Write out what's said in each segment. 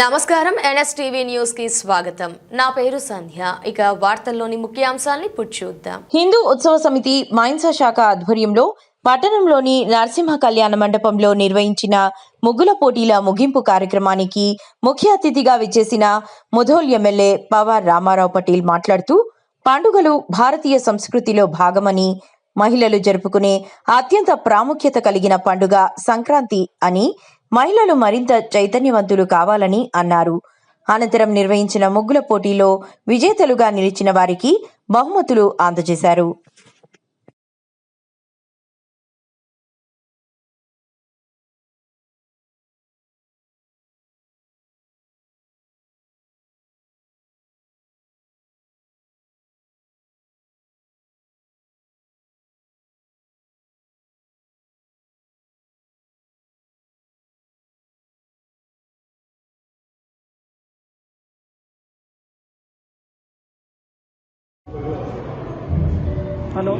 నమస్కారం. ఎన్ఎస్టీవీ న్యూస్కి స్వాగతం. నా పేరు సంధ్య. ఇక వార్తల్లోని ముఖ్యాంశాల్ని చూద్దాం. హిందూ ఉత్సవ సమితి మైన్సా శాఖ ఆధ్వర్యంలో పట్టణంలోని నరసింహ కళ్యాణ మండపంలో నిర్వహించిన ముగ్గుల పోటీల ముగింపు కార్యక్రమానికి ముఖ్య అతిథిగా విచ్చేసిన ముధోల్ ఎమ్మెల్యే పవార్ రామారావు పటేల్ మాట్లాడుతూ పండుగలు భారతీయ సంస్కృతిలో భాగమని మహిళలు జరుపుకునే అత్యంత ప్రాముఖ్యత కలిగిన పండుగ సంక్రాంతి అని మహిళలు మరింత చైతన్యవంతులు కావాలని అన్నారు. అనంతరం నిర్వహించిన ముగ్గుల పోటీలో విజేతలుగా నిలిచిన వారికి బహుమతులు అందజేశారు. Hello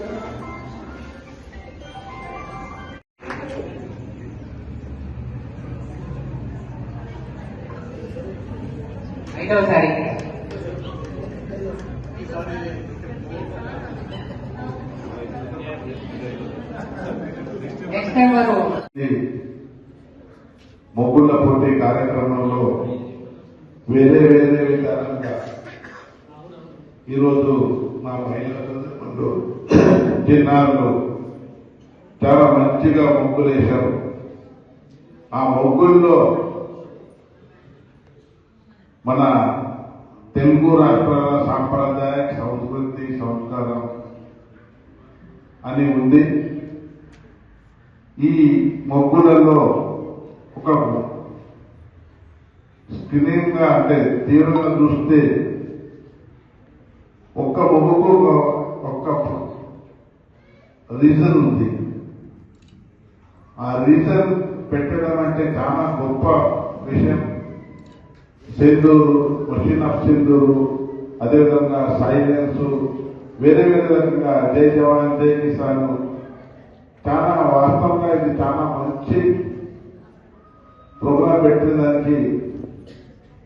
Thank you. టైం మొగ్గుల పోటీ కార్యక్రమంలో వేరే వేరే విధానంగా ఈరోజు మా మహిళలు చిన్నారులు చాలా మంచిగా ముగ్గులు వేశారు ఆ ముగ్గుల్లో మన తెలుగు రాష్ట్రాల సాంప్రదాయ సంస్కృతి సంస్కారం అని ఉంది. ఈ మొగ్గులలో ఒక స్క్రీన్గా అంటే తీవ్రంగా చూస్తే ఒక్క మొగ్గుకు ఒక- ఒక్క రీజన్ ఉంది. ఆ రీజన్ పెట్టడం అంటే చాలా గొప్ప విషయం. సింధూరు మషిన్ ఆఫ్ సింధూరు అదేవిధంగా సైలెన్స్ వేరే వేరే రకంగా జై జవాన్ జై కిసాన్. చాలా వాస్తవంగా ఇది చాలా మంచి ప్రోగ్రాం పెట్టిన దానికి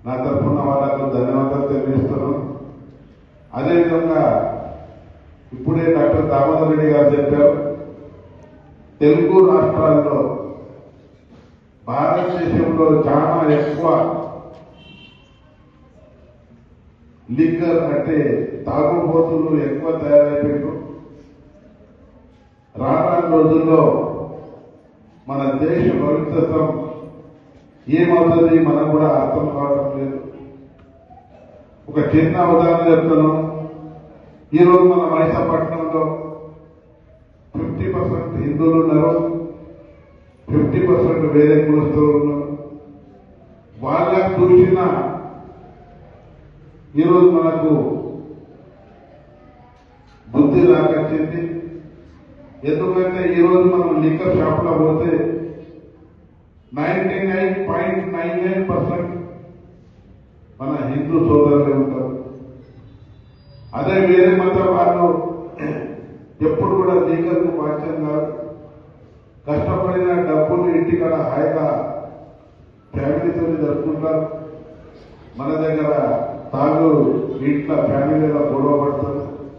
నా తరఫున వాళ్ళకు ధన్యవాదాలు తెలియజేస్తున్నాను. అదేవిధంగా ఇప్పుడే డాక్టర్ దామోదర్ రెడ్డి గారు చెప్పారు తెలుగు రాష్ట్రాల్లో భారతదేశంలో చాలా ఎక్కువ లిక్కర్ అంటే తాగుబోతులు ఎక్కువ తయారైపోయారు రానున్న రోజుల్లో మన దేశ భవిష్యత్వం ఏమవుతుంది మనం కూడా అర్థం కావడం లేదు. ఒక చిన్న ఉదాహరణ చెప్తాను. ఈరోజు మన మైసాపట్నంలో ఫిఫ్టీ పర్సెంట్ హిందువులు ఉన్నారు. ఫిఫ్టీ పర్సెంట్ వేరే కులస్తులు ఉన్నారు. వాళ్ళకు చూసిన ఈరోజు మనకు బుద్ధి రాకొచ్చింది. ఎందుకంటే ఈరోజు మనం లిక్కర్ షాప్లో పోతే ninety nine point nine nine percent మన హిందూ సోదరులే ఉంటారు. అదే వేరే మతం వాళ్ళు ఎప్పుడు కూడా లిక్కర్కు బాధ్యం కాదు కష్టపడిన డబ్బులు ఇంటికాడ హాయిగా ఫ్యామిలీతో జరుపుకుంటారు. మన దగ్గర తాగు ఇంట్లో ఫ్యామిలీలో గొడవ పడుతుంది